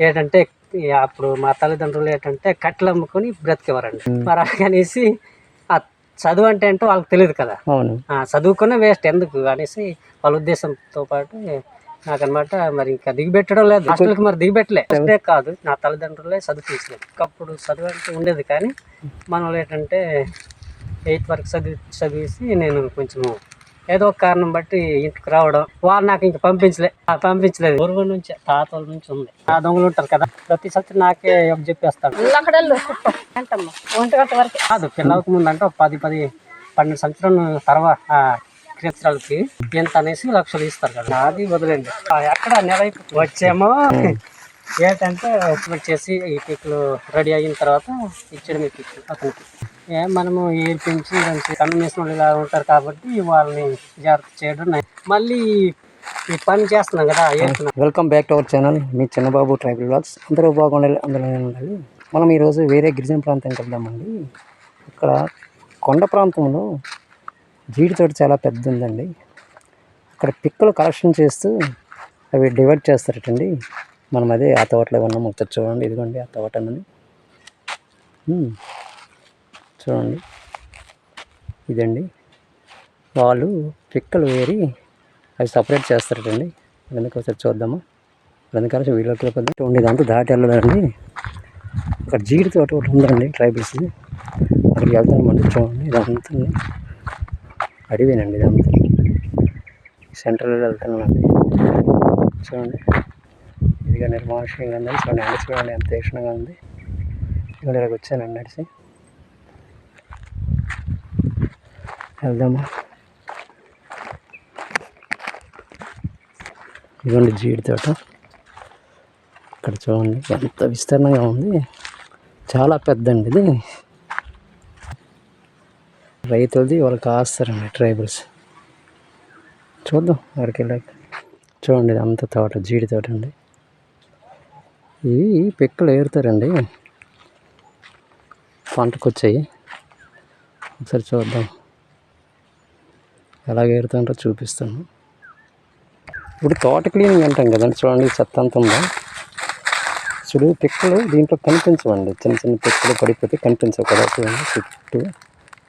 ఏంటంటే అప్పుడు మా తల్లిదండ్రులు ఏంటంటే కట్టెలు అమ్ముకొని బ్రతికేవారండి. మరి అలాగనేసి ఆ చదువు అంటే ఏంటో వాళ్ళకి తెలియదు కదా. చదువుకున్న వేస్ట్ ఎందుకు అనేసి వాళ్ళ ఉద్దేశంతో పాటు నాకనమాట మరి ఇంకా దిగిపెట్టడం లేదు. హాస్టల్కి మరి దిగిపెట్టలే ఫస్టే కాదు నా తల్లిదండ్రులే చదువు తీసలేదు ఒకప్పుడు చదువు అంటే ఉండేది కానీ మనం ఏంటంటే ఎయిత్ వరకు చదివి చదివేసి నేను కొంచెం ఏదో ఒక కారణం బట్టి ఇంటికి రావడం. వాళ్ళు నాకు ఇంక పంపించలే. పంపించలేదు. గురువు నుంచి తాతల నుంచి ఉంది. ఆ దొంగలు ఉంటారు కదా ప్రతి సంవత్సరం నాకే చెప్పేస్తాను ఒంటి వరకు. కాదు పిల్లలకు ముందు అంటే ఒక పది పది పన్నెండు సంవత్సరం తర్వాత సంవత్సరాలకి ఎంత అనేసి లక్షలు ఇస్తారు కదా. అది వదిలేండి ఎక్కడ నెల వచ్చేమో ఏంటంటే వచ్చేసి ఈ పిక్లు రెడీ అయిన తర్వాత ఇచ్చడం ఈ పిక్ అతనికి మనము ఏడ్పించి మంచి కన్ను వేసిన వాళ్ళు ఇలా ఉంటారు కాబట్టి వాళ్ళని జాగ్రత్త చేయడం. మళ్ళీ ఈ పని చేస్తున్నాం కదా welcome back to our channel me Chinnababu tribal blogs అందరూ బాగుండాలి అందులో ఉండాలి. మనం ఈరోజు వేరే గిరిజన ప్రాంతానికి వెళ్దామండి. ఇక్కడ కొండ ప్రాంతంలో జీడి తోట చాలా పెద్ద ఉందండి. అక్కడ పిక్కలు కలెక్షన్ చేస్తూ అవి డివైడ్ చేస్తారటండి. మనం అదే ఆ తోటలో ఉన్నాం. ఒకసారి చూడండి ఇదిగోండి ఆ తోట అన్నది. చూడండి. ఇదండి. వాళ్ళు పిక్కలు వేరి అవి సపరేట్ చేస్తారటండి. ఎందుకు ఒకసారి చూద్దాము. అందుకని వీడియోకి వెళ్ళిపోద్దాం చూడండి ఇదంతా దాటి వెళ్ళదండి ఇక్కడ జీడి తోట ఒకటి ఉందండి ట్రైబల్స్. అక్కడికి వెళ్తామండి చూడండి ఇదంతా అడివేనండి ఇదంతా. సెంట్రల్లో వెళ్తున్నామండి చూడండి. ఇదిగా నిర్మానుష్యంగా ఉందండి చూడండి ఎండ చూడండి ఎంత తీక్షణంగా ఉంది. ఇక్కడ ఇలాగ వచ్చానండి నడిచి వెళ్దామా? ఇదిగోండి జీడి తోట. ఇక్కడ చూడండి ఎంత విస్తీర్ణంగా ఉంది. చాలా పెద్దండి ఇది. రైతులది వాళ్ళు కాస్తారండి ట్రైబల్స్. చూద్దాం అక్కడికి వెళ్ళాక. చూడండి అంత తోట జీడి తోట అండి. ఇవి పిక్కలు ఏరుతారండి. పంటకు వచ్చాయి ఒకసారి చూద్దాం. ఎలాగ ఏరుతుంటారో చూపిస్తాను. ఇప్పుడు తోట క్లీనింగ్ అంటాం కదండి చూడండి చెత్త అంత ఉందా? చూడు పిక్కలు దీంట్లో కనిపించవండి. చిన్న చిన్న పిక్కలు పడిపోతే కనిపించవు కదా చూడండి చుట్టూ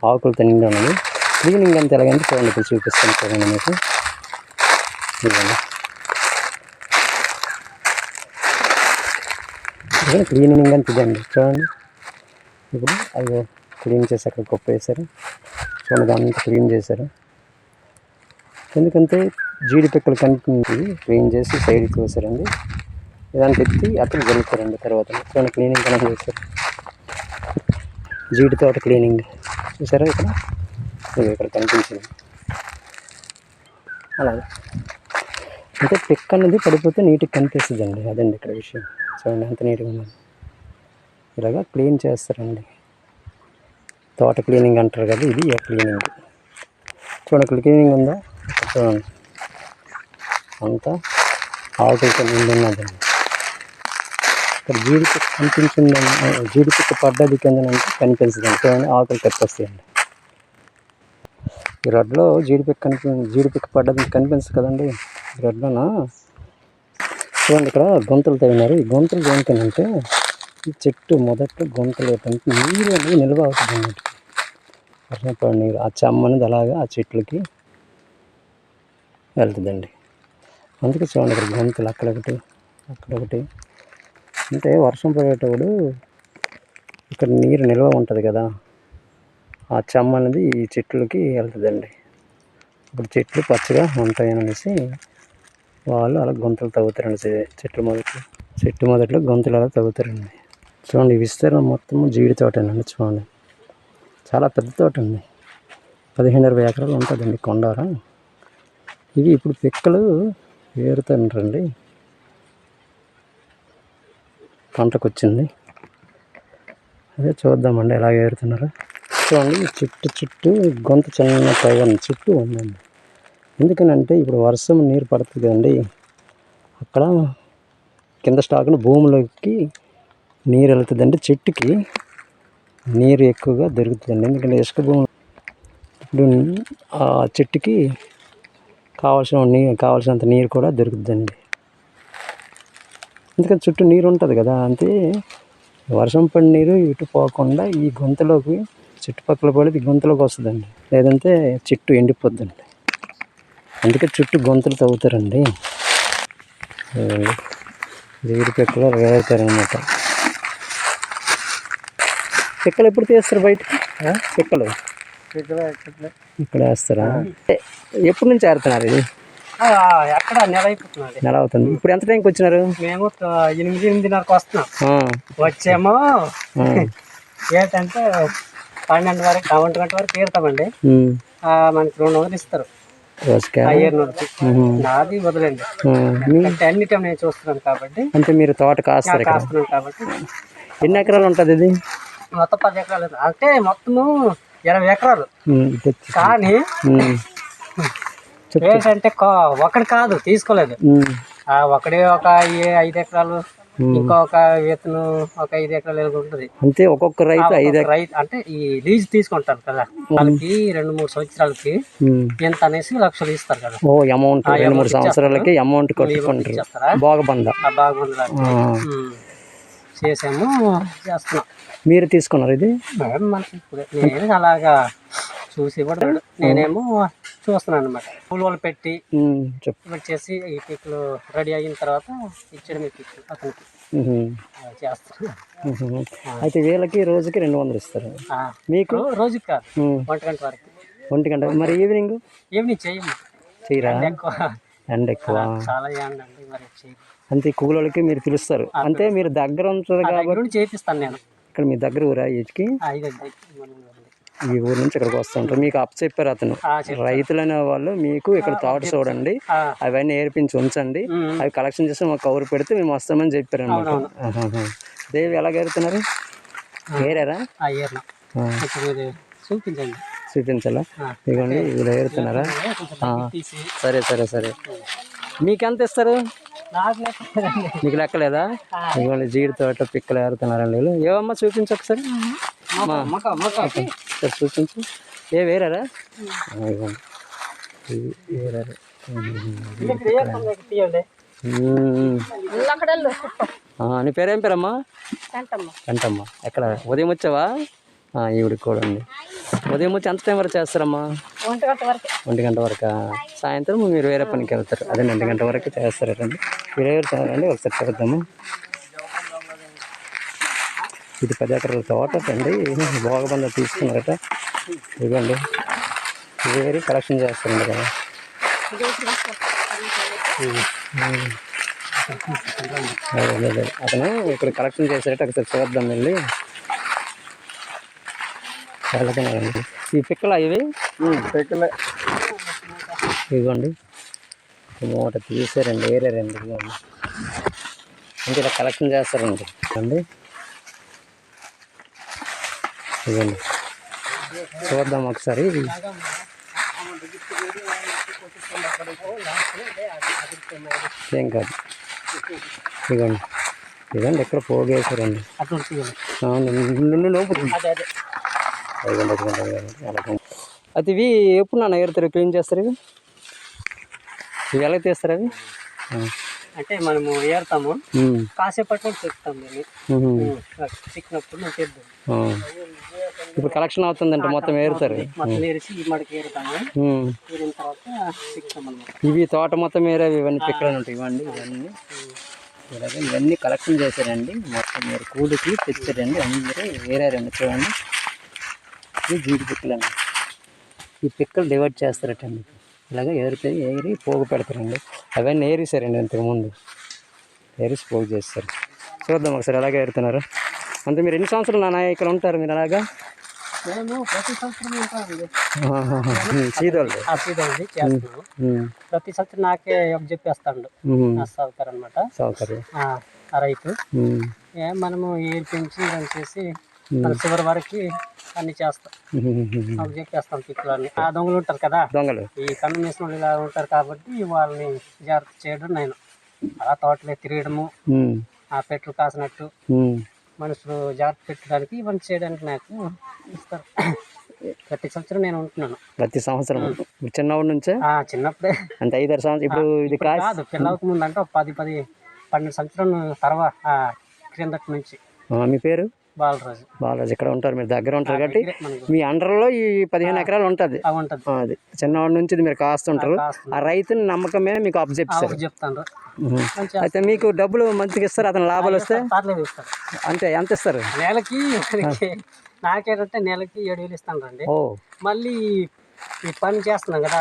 ఆకులు తిండి ఉన్నది క్లీనింగ్ అంత ఎలాగంటే చూడండి ఇప్పుడు చూపిస్తాను చూడండి మీకు. చూడండి క్లీనింగ్ అంత ఇదండి చూడండి. ఇప్పుడు అవి క్లీన్ చేసి అక్కడ గొప్ప వేశారు. చూడండి దాన్ని క్లీన్ చేశారు. ఎందుకంటే జీడి పిక్కలు కనిపించింది క్లీన్ చేసి సైడ్కి వేసారండి ఇదాన్ని పెట్టి అక్కడ జరుగుతారండి తర్వాత. ఇక్కడ క్లీనింగ్ కనుక చేస్తారు. జీడి తోట క్లీనింగ్. చూసారా ఇక్కడ? ఇది ఇక్కడ కనిపించింది. అలాగే. అంటే పిక్ అనేది పడిపోతే నీట్గా కనిపిస్తుంది అండి అదండి ఇక్కడ విషయం. చూడండి ఎంత నీట్గా ఉన్నది ఇలాగా క్లీన్ చేస్తారండి. తోట క్లీనింగ్ అంటారు కదా ఇది ఏ క్లీనింగ్. చూడండి క్లీనింగ్ ఉందా? చూడండి అంతా ఆకులతో నిండి ఉన్నదండి ఇక్కడ జీడిపిక్క కనిపించిందండి జీడిపిక్క పడ్డది కిందనంటే కనిపించదు. చూడండి ఆకులు తెప్పొస్తాయండి. ఈ రెడ్లో జీడిపిక్క కనిపి జీడిపిక్క పడ్డది కనిపించదు కదండి. ఈ రొడ్లోన చూడండి ఇక్కడ గొంతులు తగినారు ఈ గొంతులు దేనికనంటే ఈ చెట్టు మొదట్లో గొంతులు ఏంటంటే నీరు అనేది నిల్వ అవుతుంది అన్నట్టు వర్షంపడి నీరు. ఆ చెమ్మనేది అలాగా ఆ చెట్లకి వెళ్తుందండి. అందుకే చూడండి ఇక్కడ గొంతులు అక్కడొకటి అక్కడొకటి అంటే వర్షం పడేటప్పుడు ఇక్కడ నీరు నిల్వ ఉంటుంది కదా ఆ చెమ్మ అనేది ఈ చెట్లకి వెళ్తుందండి. ఇప్పుడు చెట్లు పచ్చగా ఉంటాయని వాళ్ళు అలా గొంతులు తవ్వుతారండి చెట్లు చెట్ల మొదట్లో. చెట్టు మొదట్లో గొంతులు అలా తవ్వుతారండి. చూడండి విస్తీర్ణం మొత్తం జీడి తోటేనండి చూడండి. చాలా పెద్ద తోట అండి పదిహేను ఇరవై ఎకరాలు ఉంటుందండి కొండార ఇవి ఇప్పుడు పిక్కలు ఏరుతారండి పంటకు వచ్చింది అదే చూద్దామండి ఎలా ఏరుతున్నారు. చూడండి చుట్టూ చుట్టూ గొంతు చిన్న పైగా చుట్టూ ఉందండి. ఎందుకనంటే ఇప్పుడు వర్షం నీరు పడుతుంది కదండి. అక్కడ కింద స్టాకులు భూమిలోకి నీరు వెళ్తుందండి. చెట్టుకి నీరు ఎక్కువగా దొరుకుతుందండి. ఎందుకంటే ఇసుక భూమి ఇప్పుడు ఆ చెట్టుకి కావాల్సిన నీ కావాల్సినంత నీరు కూడా దొరుకుతుందండి. ఎందుకంటే చుట్టూ నీరు ఉంటుంది కదా అంతే వర్షం పడిన నీరు ఇటు పోకుండా ఈ గొంతులోకి చుట్టుపక్కల పడి ఈ గొంతులోకి వస్తుందండి. లేదంటే చెట్టు ఎండిపోద్దండి. అందుకే చుట్టూ గొంతులు తవ్వుతారండి. జీడి పిక్కలు వేరుతారనమాట పిక్కలు ఎప్పుడు తీస్తారు బయటకి? పిక్కలు? ఇక్కడ వేస్తారా? ఎప్పటి నుంచి ఆడుతున్నారు ఇది? ఎక్కడ నెల అయిపోతున్నది నెల అవుతుంది ఇప్పుడు ఎంత టైంకి వచ్చినారు? మేము ఎనిమిది ఎనిమిదిన్నరకు వస్తున్నాం. వచ్చేమో. ఏంటంటే పన్నెండు వరకు ఒంటి గంట వరకు ఆ, మనకి రెండు వందలు ఇస్తారు. నాది వదిలేండి. అంటే అన్ని టైం నేను చూస్తున్నాను కాబట్టి. అంటే మీరు తోట కాస్తారు ఇక్కడ. కాస్తున్నాను కాబట్టి. ఎన్ని ఎకరాలు ఉంటుంది ఇది? మొత్తం పది ఎకరాలు. అంటే మొత్తము ఇరవై ఎకరాలు. కానీ కా- ఒకటి కాదు తీసుకోలేదు. ఒకడే ఒక ఐదు ఎకరాలు ఇంకో ఒక ఇతను ఒక ఐదు ఎకరాలు ఎలాగ ఉంటుంది. అంతే ఒక్కొక్క రైతు ఐదు రైతు అంటే ఈ లీజ్ తీసుకుంటారు కదా వాళ్ళకి రెండు మూడు సంవత్సరాలకి. ఎంత అనేసి లక్షలు ఇస్తారు కదా. ఓ అమౌంట్ రెండు మూడు సంవత్సరాలకి అమౌంట్ కట్టుకుంటారు. బాగబంద. ఆ, చేసాము చేస్తున్నాం మీరు తీసుకున్నారు ఇది? అలాగా చూసి ఇవ్వడం నేనేమో చూస్తున్నాను అనమాట పూలు పెట్టి వచ్చేసి ఈ పిక్లు రెడీ అయిన తర్వాత ఇచ్చడం ఈ పిక్లు అతనికి. ఉహు. అయితే వీళ్ళకి రోజుకి రెండు వందలు ఇస్తారు. మీకు? రోజుకి కాదు. ఒంటి గంట వరకు. ఒంటి గంట. మరి ఈవినింగ్? ఏమి చేయము చేయరా ఎండ ఎక్కువ. చాలా ఏండండి మరి అంతే కూలోళ్ళకి మీరు పిలుస్తారు. అంటే మీరు దగ్గర ఉంటారు కాబట్టి చేపిస్తాను నేను. ఇక్కడ మీ దగ్గర ఊరా ఏజ్కి? ఈ ఊరు నుంచి ఇక్కడికి వస్తుంటారు మీకు అప్ చెప్పారు అతను. ఆ, చెప్పు. రైతులు అనే వాళ్ళు మీకు ఇక్కడ తోట చూడండి. అవన్నీ ఏర్పించి ఉంచండి. అవి కలెక్షన్ చేసి మాకు కవర్ పెడితే మేము వస్తామని చెప్పారు అనమాట దేవి ఎలా ఏరుతున్నారు ఏరారా? చూపించండి. చూపించాలా. ఇదిగోండి ఇలా ఏరుతున్నారా? సరే సరే సరే. మీకు ఎంత ఇస్తారు? మీకు లెక్కలేదా? ఇదిగోండి జీడి తోట పిక్కలు ఏరుతున్నారండి. వీళ్ళు ఏవమ్మా చూపించు ఒకసారి. చూపించు. ఏ వేరారా? నీ పేరేం పేరమ్మా? వెంటమ్మ వెంటమ్మా ఎక్కడ? ఉదయం వచ్చావా? ఆ, ఈవిడికి కూడా ఉంది. ఉదయం వచ్చి ఎంత టైం వరకు చేస్తారమ్మా? ఒంటి గంట వరకు. ఒంటి గంట వరకు? సాయంత్రం మీరు వేరే పనికి వెళ్తారు. అదే ఒంటి గంట వరకు చేస్తారండి మీరు వెళ్తారండి ఒకసారి చూద్దాము. ఇది పది ఎకరాల తోట అండి. భోగబంద తీసుకున్నారట. ఇదిగోండి. వేరే కలెక్షన్ చేస్తారండి కదా. అతను ఇక్కడ కలెక్షన్ చేసేట ఒకసారి చూద్దాం వెళ్ళి వెళ్తున్నారండి ఈ పిక్కలా ఇవి? పెట్టలే ఇదిగోండి. మూట తీసారండి ఏరారండి. ఇదిగోండి. అంటే ఇలా కలెక్షన్ చేస్తారండి. అండి. ఇదిగోండి. చూద్దాం ఒకసారి. ఏం కాదు. ఇదిగోండి. ఇదిగోండి ఎక్కడ పోగేశారండి. అటు తీయండి ఆ, నిన్ను- నిన్ను లోపు అదే ఇవి ఎప్పుడు నాన్న ఏరుతారు క్లీన్ చేస్తారు ఇవి? ఇవి ఎలా తీస్తారు అవి. అంటే మనము ఏరుతాము. కాసేపట్లో చెప్తాం. చిక్కినప్పుడు మేము చేద్దాం. ఇప్పుడు కలెక్షన్ అవుతుందంట మొత్తం ఏరుతారు. మొత్తం ఏరిసి ఈ మడికి ఏరుతాము. ఏరిన తర్వాత చిక్తాం అనమాట ఇవి తోట మొత్తం ఏరేవి ఇవన్నీ పిక్కలు ఉంటాయి. ఇవ్వండి ఇవన్నీ. ఇలాగే ఇవన్నీ కలెక్షన్ చేశారండి. మొత్తం మీరు కూలికి తెచ్చారండి. అందరూ ఏరారండి చూడండి. ఇది జీడి పిక్కలండి ఈ పిక్కలు డివైడ్ చేస్తారటండి. ఇలాగ ఏరుతాయి ఏరి పోగు పెడతారండి. అవన్నీ ఏరిసారండి ఇంతకుముందు. ఏరిసి పోగు చేస్తారు. చూద్దాం ఒకసారి ఎలాగ ఏరుతున్నారు. అంతే మీరు ఎన్ని సంవత్సరాలు నాన్న ఇక్కడ ఉంటారు మీరు అలాగా? మేము ప్రతి సంవత్సరం ఉంటామండి ప్రతి సంవత్సరం నాకే చెప్పేస్తాడు సౌకర్ అనమాట సౌకర్యం ఆ రైతు. మనము ఏర్పించి ఇవన్నీ చేసి చివరి వరకు అన్ని చేస్తాం. అవి చెప్పేస్తాం పిక్కులన్నీ ఆ దొంగలు ఉంటారు కదా? దొంగలు. ఈ కన్ను మీసిన ఇలా ఉంటారు కాబట్టి వాళ్ళని జాగ్రత్త చేయడం నేను. అలా తోటలో తిరగడము. ఆ పెట్లు కాసినట్టు. మనుషులు జాగ్రత్త పెట్టడానికి ఇవన్నీ చేయడానికి నాకు ఇస్తారు. ప్రతి సంవత్సరం నేను ఉంటున్నాను. ప్రతి సంవత్సరం. చిన్నవాడి నుంచే? చిన్నప్పుడే. అంటే ఐదారు సంవత్సరం. ఇప్పుడు ఇది కాదు పిల్లలకు ముందు అంటే పది పది పన్నెండు సంవత్సరం తర్వాత క్రిందటి నుంచి. మీ పేరు? బాలరాజు. బాలరాజు ఇక్కడ ఉంటారు మీరు దగ్గర ఉంటారు కాబట్టి మీ అండర్లో ఈ పదిహేను ఎకరాలు ఉంటుంది. అది. చిన్నవాడి నుంచి మీరు కాస్తుంటారు. ఆ రైతుని నమ్మకమే మీకు అప్ చెప్తారు అయితే మీకు డబ్బులు మంచిగా ఇస్తారు అతను లాభాలు వస్తే? అంటే ఎంత ఇస్తారు? నెలకి నాకేంటంటే నెలకి ఏడు వేలు ఇస్తాను రండి ఓ. మళ్ళీ ఈ పని చేస్తున్నాం కదా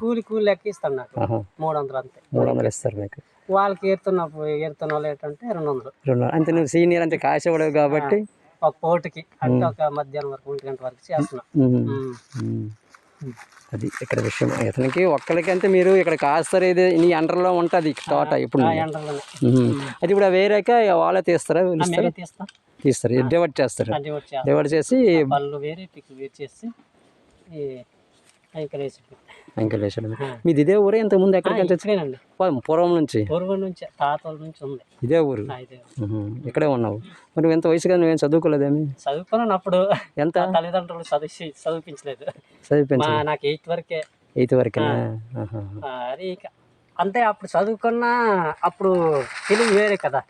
కూలి కూలి లెక్క ఇస్తాను నాకు. మూడు వందలు అంతే. మూడు వందలు ఇస్తారు మీకు. వాళ్ళకి ఏరుతున్నప్పుడు ఏరుతున్న వాళ్ళు ఏంటంటే రెండు వందలు. రెండు అంటే నువ్వు సీనియర్ అంటే కాసేవాడు కాబట్టి? ఒక పూటకి అంటే ఒక మధ్యాహ్నం వరకు ఒంటి గంట వరకు చేస్తున్నాం. అది ఇక్కడ విషయం. ఇతనికి ఒక్కరికి అంటే మీరు ఇక్కడ కాస్తారు ఇది నీ అండర్లో ఉంటుంది తోట ఇప్పుడు. అది ఇప్పుడు వేరేక వాళ్ళే తీస్తారా? తీస్తారు. డివైడ్ చేస్తారు. డివైడ్ చేసి మీది ఇదే ఊరే ఇంతకు ముందు ఎక్కడికి పూర్వం నుంచి? పూర్వం నుంచి తాతల నుంచి ఉంది. ఇదే ఊరు. ఇక్కడే ఉన్నావు. మరి ఎంత వయసుగా నువ్వేం చదువుకోలేదేమి? చదువుకున్నాను అప్పుడు ఎంత తల్లిదండ్రులు చదివి చదివించలేదు చదివించు మా నాకు ఎయిత్ వరకే. ఎయిత్. ఆ, అది అంతే అప్పుడు చదువుకున్నా అప్పుడు తెలుగు వేరే కదా.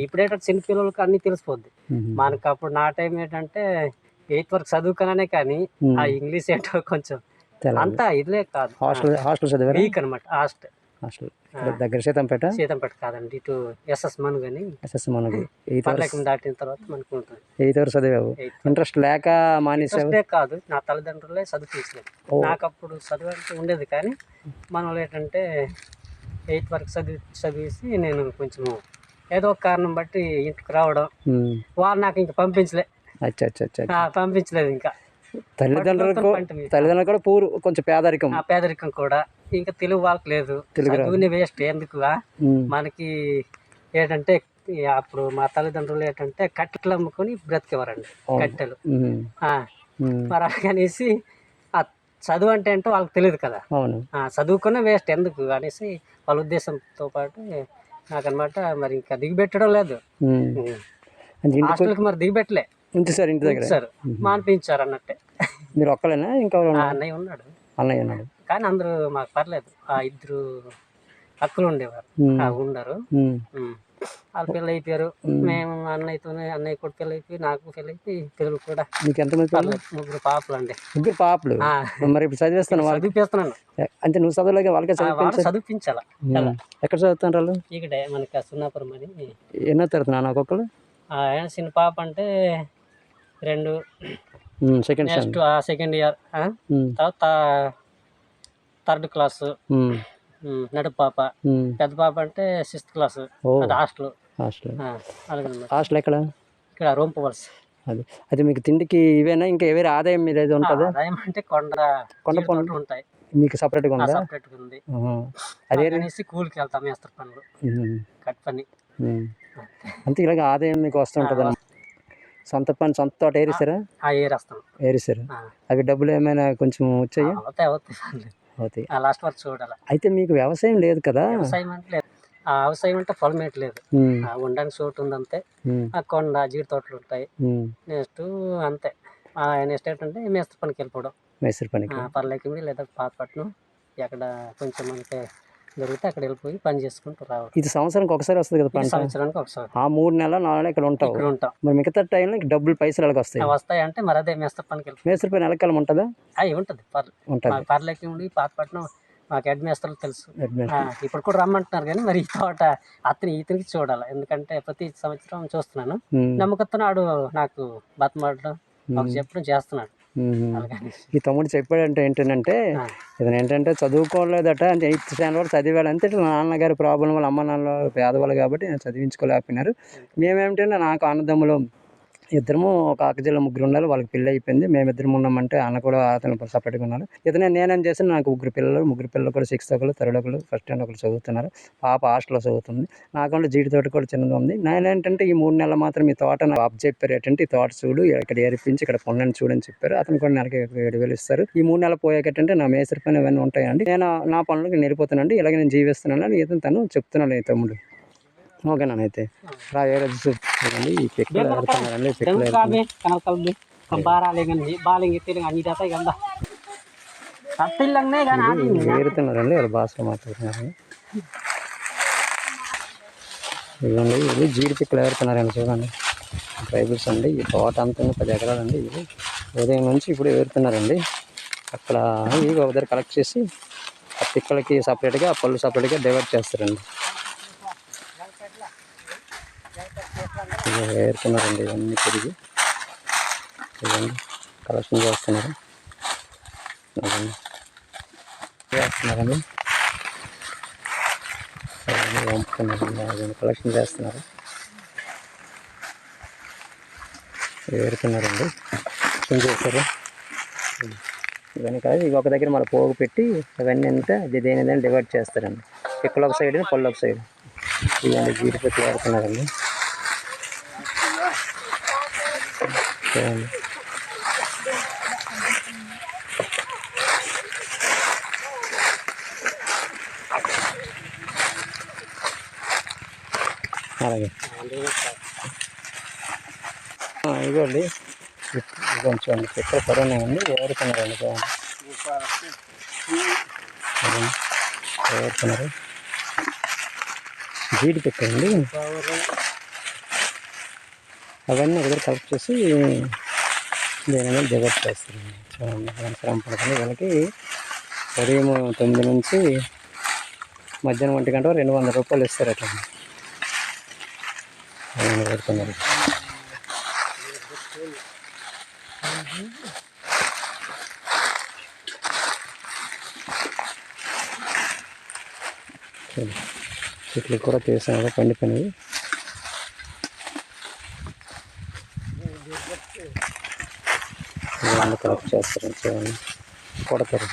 ఇప్పుడేటంటే చిన్న పిల్లలకి అన్ని తెలిసిపోద్ది. మనకు అప్పుడు నా టైం ఏంటంటే ఎయిత్ వరకు చదువుకున్నానే కానీ. ఆ ఇంగ్లీష్ ఏంటో కొంచెం అంతా ఇదిలే కాదు. హాస్టల్ హాస్టల్ చదివారా? వీక్ అనమాట హాస్టల్. ఇక్కడ దగ్గర సీతంపేట? సీతంపేట కాదండి ఇటు ఎస్ఎస్ మను కానీ ఎస్ఎస్ మనకి ఎయిత్ దాటిన తర్వాత మనకు ఉంటుంది. ఎయిత్ వరకు చదివావు. ఇంట్రెస్ట్ లేక మానేసావు? కాదు నా తల్లిదండ్రులే చదివించలేదు. నాకు అప్పుడు చదువు అంటే ఉండేది కానీ మనం ఏంటంటే ఎయిత్ వరకు చదివి చదివేసి నేను కొంచెం ఏదో ఒక కారణం బట్టి ఇంటికి రావడం. వాళ్ళు నాకు ఇంకా పంపించలే. అచ్చా అచ్చా అచ్చా పంపించలేదు ఇంకా. తల్లిదండ్రులకు. తల్లిదండ్రులు కూడా పూర్ కొంచెం పేదరికం. పేదరికం కూడా. ఇంకా తెలుగు వాళ్ళకి లేదు. చదువుని వేస్ట్ ఎందుకు. మనకి ఏంటంటే అప్పుడు మా తల్లిదండ్రులు ఏంటంటే కట్టెలు అమ్ముకొని బ్రతికేవారండి కట్టెలు. మరి అలాగనేసి ఆ చదువు అంటే ఏంటో వాళ్ళకి తెలియదు కదా. చదువుకున్న వేస్ట్ ఎందుకు అనేసి వాళ్ళ ఉద్దేశంతో పాటు నాకనమాట మరి ఇంకా దిగిపెట్టడం లేదు. హాస్టల్కి మరి దిగిపెట్టలే ఉంచేసారు ఇంటి దగ్గర? సార్ మానిపించారు అన్నట్టే. మీరు ఒక్కలేనా ఇంకా? అన్నయ్య ఉన్నాడు. అన్నయ్య ఉన్నాడు. కానీ అందరూ మాకు పర్లేదు. ఆ ఇద్దరు అక్కలు ఉండేవారు. ఉండరు. వాళ్ళ పిల్లలు అయిపోయారు. మేము. అన్నయ్యతోనే అన్నయ్య కూడా పిల్ల అయిపోయి నాకు పిల్ల అయిపోయి పిల్లలు కూడా నీకు ఎంతమంది పిల్లలు? ముగ్గురు పాపలు అండి. ముగ్గురు పాపలు? మరి ఇప్పుడు చదివేస్తాను వాళ్ళకి? చదివిపిస్తున్నాను. అంటే నువ్వు చదవలేక వాళ్ళకే చదివి వాళ్ళు చదివించాల. ఎక్కడ చదువుతాను వాళ్ళు? ఇక్కడ మనకి సున్నాపురం అని. ఎన్నో తరగతి నాన్న ఒక్కొక్కరు చిన్న పాప అంటే రెండు. సెకండ్ నెక్స్ట్ సెకండ్ ఇయర్ తర్వాత థర్డ్ క్లాస్ నడుపు పాప. పెద్ద పాప అంటే సిక్స్త్ క్లాస్ అది హాస్టల్ హాస్టల్ హాస్టల్ ఎక్కడ? ఇక్కడ రొంపవలసి అది. అయితే మీకు తిండికి ఇవేనా? ఇంకా ఎవరి ఆదాయం మీద ఏదో ఉంటుందా? ఆదాయం అంటే కొండ కొండ తోటలు ఉంటాయి. మీకు సపరేట్గా ఉందా? సపరేట్ ఉంది. అదే అనేసి కూలికి వెళ్తాం మేస్త్రి పనులు. కట్ పని. అంతే ఇలాగ ఆదాయం మీకు వస్తుంటుంది సొంత పని సొంత తోట ఏరిస్తారా ఏరేస్తాం. ఏరిస్తారు. అవి డబ్బులు ఏమైనా కొంచెం వచ్చాయా? అవుతాయి అవుతాయి లాస్ట్ వరకు చూడాలి. అయితే మీకు వ్యవసాయం లేదు కదా? వ్యవసాయం అంటే లేదు. ఆ వ్యవసాయం అంటే పొలం ఏంటి లేదు. ఉండడానికి చోటు ఉంది అంతే. ఆ కొండ జీడి తోటలు ఉంటాయి. నెక్స్ట్ అంతే. నెక్స్ట్ ఏంటంటే మేస్త్రి పనికి వెళ్ళిపోవడం. మేస్త్రి పనికి. పర్లేకి లేదా పాతపట్నం ఎక్కడ కొంచెం మనకి దొరికితే అక్కడ వెళ్ళిపోయి పని చేసుకుంటూ రావడం. ఇది సంవత్సరానికి ఒకసారి వస్తుంది కదా పంట? సంవత్సరానికి ఒకసారి. ఆ మూడు నెలలు నాలుగు నెలలు ఇక్కడ ఉంటావు. ఇక్కడ ఉంటాం. మరి మిగతా టైంలో డబ్బులు పైసలు ఎలాగ వస్తాయి? వస్తాయి అంటే మరి అదే మేస్త్రి పనికి వెళ్ళిపోయి మేస్త్రి పని నెలకాలం ఉంటుందా? అవి ఉంటుంది. పర్లే. ఉంటుంది. పర్లేకి ఉండి పాతపట్నం మాకు హెడ్ మేస్త్రులు తెలుసు. ఇప్పుడు కూడా రమ్మంటున్నారు కానీ మరి ఈ తోట అతని ఇతనికి చూడాలి. ఎందుకంటే ప్రతి సంవత్సరం చూస్తున్నాను. ఉమ్. నమ్మకత్తున ఆడు నాకు బతమాడడం మాకు చెప్పడం చేస్తున్నాడు. ఈ తమ్ముడు చెప్పాడంటే ఏంటంటే. ఇతను ఏంటంటే చదువుకోలేదట అంటే ఎయిత్ స్టాండర్డ్ వరకు చదివాడు అంతే ఇట్లా నాన్నగారి ప్రాబ్లం వల్ల అమ్మ నాన్న పేదవాళ్ళు కాబట్టి నేను చదివించుకోలేకపోయినారు. మేమేమిటంటే నాకు అన్నదమ్ములు ఇద్దరము ఒక అక్కజిల్ల ముగ్గురు ఉన్నారు వాళ్ళకి పెళ్ళి అయిపోయింది. మేమిద్దరం ఉన్నామంటే అన్న కూడా అతను సపరేట్గా ఉన్నారు. ఇతనే నేనేం చేసిన నాకు ముగ్గురు పిల్లలు ముగ్గురు పిల్లలు కూడా సిక్స్త్ ఒకరు థర్డ్ ఒకరు ఫస్ట్ స్టాండ్ ఒకరు చదువుతున్నారు. పాప హాస్టల్లో చదువుతుంది. నాకంటే జీడి తోట కూడా చిన్నది ఉంది. నేనేంటంటే ఈ మూడు నెలలు మాత్రం ఈ తోట నాకు చెప్పారు ఏంటంటే ఈ తోట చూడు ఇక్కడ ఏరిపించి ఇక్కడ పొండని చూడని చెప్పారు. అతను కూడా నెలకి ఏడు వేలు ఇస్తారు. ఈ మూడు నెలలు పోయాకంటే నా మేసరి పని ఇవన్నీ ఉంటాయండి. నేను నా పనులకు నేర్పోతానండి ఇలాగ నేను జీవిస్తున్నాను అని ఇతను తను చెప్తున్నాను ఈ తమ్ముడు. ఓకేనా అయితే. రా ఏ రోజు చూడండి ఈ పిక్కలు పిక్కలు బాలింగి తెలుగు అన్ని దాతా కానీ ఆడి ఏరుతున్నారండి వాళ్ళు ఇదిగోండి ఇది జీడి పిక్కలు ఏరుతున్నారండి చూడండి ట్రైబల్స్ అండి ఈ తోట అంతా పది ఎకరాలండి ఇది ఉదయం నుంచి ఇప్పుడు ఏరుతున్నారండి అక్కడ ఇవి ఒక దగ్గర కలెక్ట్ చేసి ఆ పిక్కలకి సపరేట్గా ఆ పళ్ళు సపరేట్గా డివైడ్ చేస్తారండి ఇవి ఏరుతున్నారండి ఇవన్నీ తిరిగి. ఇవన్నీ కలెక్షన్ చేస్తున్నారు. ఇవన్నీ చేస్తున్నారండి అవన్నీ అవన్నీ కలెక్షన్ చేస్తున్నారు ఏరుతున్నారండి ఏం చేస్తారు ఇవన్నీ కాదు ఇవి ఒక దగ్గర మళ్ళీ పోగు పెట్టి ఇవన్నీ అంతా ఇది దేని డివైడ్ చేస్తారండి. పిక్కలు ఒక సైడ్ పళ్ళు ఒక సైడ్. ఇవన్నీ జీడిపత్తి ఏరుతున్నారండి చూడండి అలాగే. ఇదిగోండి. కొంచెం పిక్కలు పడున్నాయండి ఉంది. చూడండి అదండి, ఏరుతున్నారు జీడి అవన్నీ ఒక దగ్గర కలెక్ట్ చేసి దేని మీద డివైడ్ చేస్తారండి చూడండి సంవత్సరం పడుతుంది. వీళ్ళకి ఉదయం తొమ్మిది నుంచి మధ్యాహ్నం ఒంటి గంట రెండు వందల రూపాయలు ఇస్తారు అట్లా. పెడుతున్నారు చెట్లు కూడా తీసాను పండిపోయినవి. ఇవన్నీ కలెక్ట్ చేస్తారు చూడండి కొడతారు.